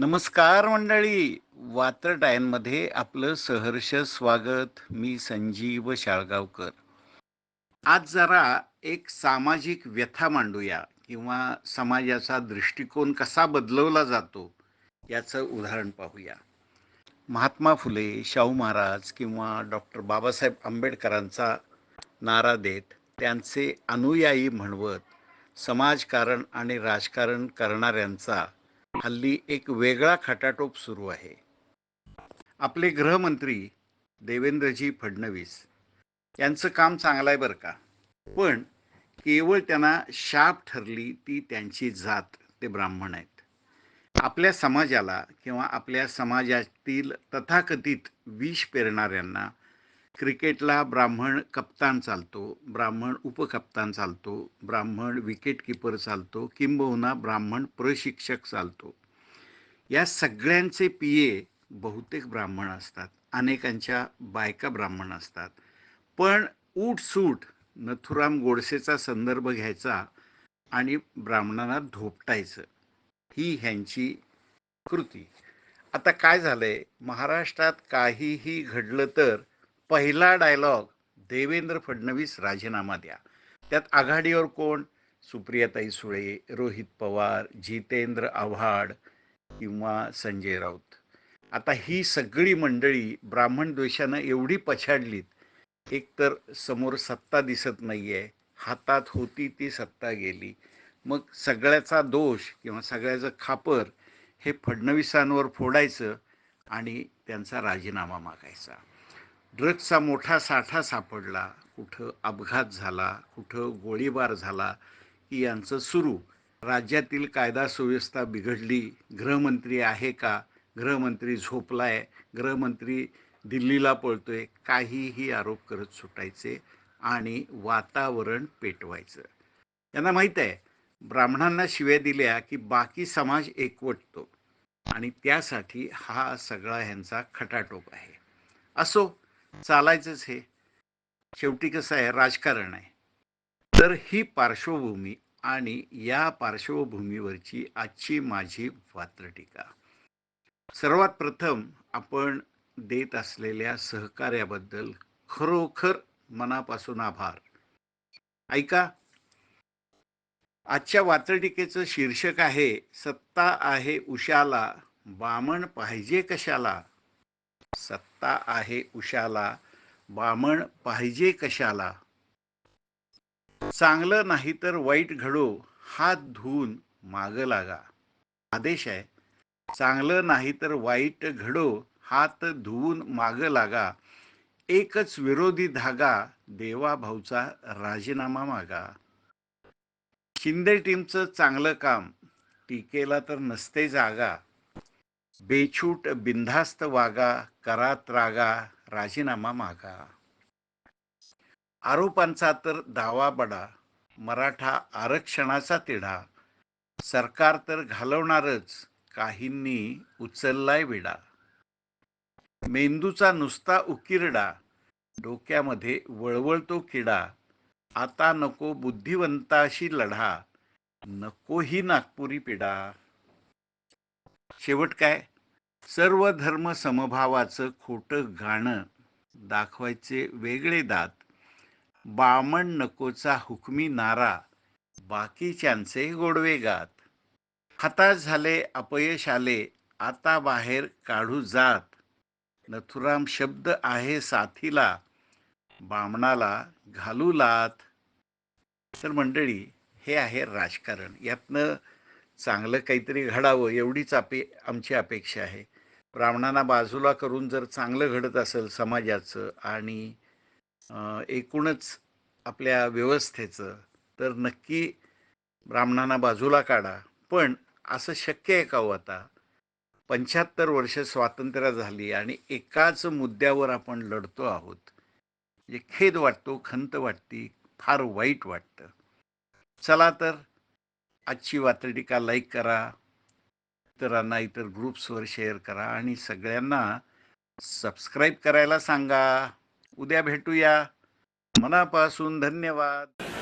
नमस्कार मंडळी. वात्र टायनमध्ये आपलं सहर्ष स्वागत. मी संजीव शाळगावकर. आज जरा एक सामाजिक व्यथा मांडूया किंवा समाजाचा दृष्टिकोन कसा बदलवला जातो याचं उदाहरण पाहूया. महात्मा फुले शाहू महाराज किंवा डॉक्टर बाबासाहेब आंबेडकरांचा नारा देत त्यांचे अनुयायी म्हणवत समाजकारण आणि राजकारण करणाऱ्यांचा हल्ली एक वेगळा खटाटोप सुरू आहे. आपले गृहमंत्री देवेंद्रजी फडणवीस यांचं काम चांगलं आहे बरं का? पण केवळ त्यांना शाप ठरली ती त्यांची जात ते ब्राह्मण आहेत. आपल्या समाजाला किंवा आपल्या समाजातील तथाकथित विष पेरणाऱ्यांना क्रिकेटला ब्राह्मण कप्तान चालतो ब्राह्मण उपकप्तान चालतो ब्राह्मण विकेट किपर चालतो किंबहुना ब्राह्मण प्रशिक्षक चालतो. या सगळ्यांचे पिये बहुतेक ब्राह्मण असतात अनेकांच्या बायका ब्राह्मण असतात. पण सूट नथुराम गोडसेचा संदर्भ घ्यायचा आणि ब्राह्मणांना धोपटायचं ही ह्यांची कृती. आता काय झालंय? महाराष्ट्रात काहीही घडलं तर पहिला डायलॉग देवेंद्र फडणवीस राजीनामा द्या. त्यात आघाडीवर कोण? सुप्रियाताई सुळे रोहित पवार जितेंद्र आव्हाड किंवा संजय राऊत. आता ही सगळी मंडळी ब्राह्मण द्वेषानं एवढी पछाडलीत एकतर समोर सत्ता दिसत नाही आहे हातात होती ती सत्ता गेली. मग सगळ्याचा दोष किंवा सगळ्याचं खापर हे फडणवीसांवर फोडायचं आणि त्यांचा राजीनामा मागायचा. ड्रग्सचा मोठा साठा सापडला. कुठं अपघात झाला कुठं गोळीबार झाला की यांचं सुरू. राज्यातील कायदा सुव्यवस्था बिघडली. गृहमंत्री आहे का? गृहमंत्री झोपलाय. गृहमंत्री दिल्लीला पळतोय. काहीही आरोप करत सुटायचे आणि वातावरण पेटवायचं. यांना माहीत आहे ब्राह्मणांना शिव्या दिल्या की बाकी समाज एकवटतो. आणि त्यासाठी हा सगळा ह्यांचा खटाटोप आहे. असो चालायचंच हे. शेवटी कसं आहे राजकारण आहे. तर ही पार्श्वभूमी आणि या पार्श्वभूमीवरची आजची माझी टीका. सर्वात प्रथम आपण देत असलेल्या सहकार्याबद्दल खरोखर मनापासून आभार. ऐका आजच्या वात्रटिकेचं शीर्षक आहे सत्ता आहे उशाला बामण पाहिजे कशाला? सत्ता आहे उशाला बामण पाहिजे कशाला? चांगलं नाही तर वाईट घडो हात धुवून माग लागा. आदेश आहे चांगलं नाही तर वाईट घडो हात धुवून माग लागा. एकच विरोधी धागा देवा भाऊचा राजीनामा मागा. शिंदे टीमचं चांगलं काम टीकेला तर नसते जागा. बेछूट बिनधास्त वागा करात रागा राजीनामा मागा. आरोपांचा तर दावा बडा मराठा आरक्षणाचा तिढा. सरकार तर घालवणारच काहींनी उचललाय विडा. मेंदूचा नुसता उकिरडा डोक्यामध्ये वळवळतो किडा. आता नको बुद्धिवंताशी लढा नको ही नागपुरी पिढा शेवट काय? सर्व धर्म समभावाचं खोटं गाणं दाखवायचे वेगळे दात. बामण नकोचा हुकमी नारा बाकीच्यांचे गोडवे गात. हताश झाले अपयश आले आता बाहेर काढू जात. नथुराम शब्द आहे साथीला बामणाला घालू लात. तर मंडळी हे आहे राजकारण. यातनं चांगलं काहीतरी घडावं एवढीच अपे आमची अपेक्षा आहे. ब्राह्मणांना बाजूला करून जर चांगलं घडत असेल समाजाचं आणि एकूणच आपल्या व्यवस्थेचं तर नक्की ब्राह्मणांना बाजूला काढा. पण असं शक्य आहे का हो आता? पंच्याहत्तर वर्ष स्वातंत्र्य झाली आणि एकाच मुद्द्यावर आपण लढतो आहोत. म्हणजे खेद वाटतो खंत वाटती फार वाईट वाटतं. चला तर आजची वातडिका लाईक करा इतरांना इतर ग्रुप्सवर शेअर करा आणि सगळ्यांना सबस्क्राईब करायला सांगा. उद्या भेटूया. मनापासून धन्यवाद.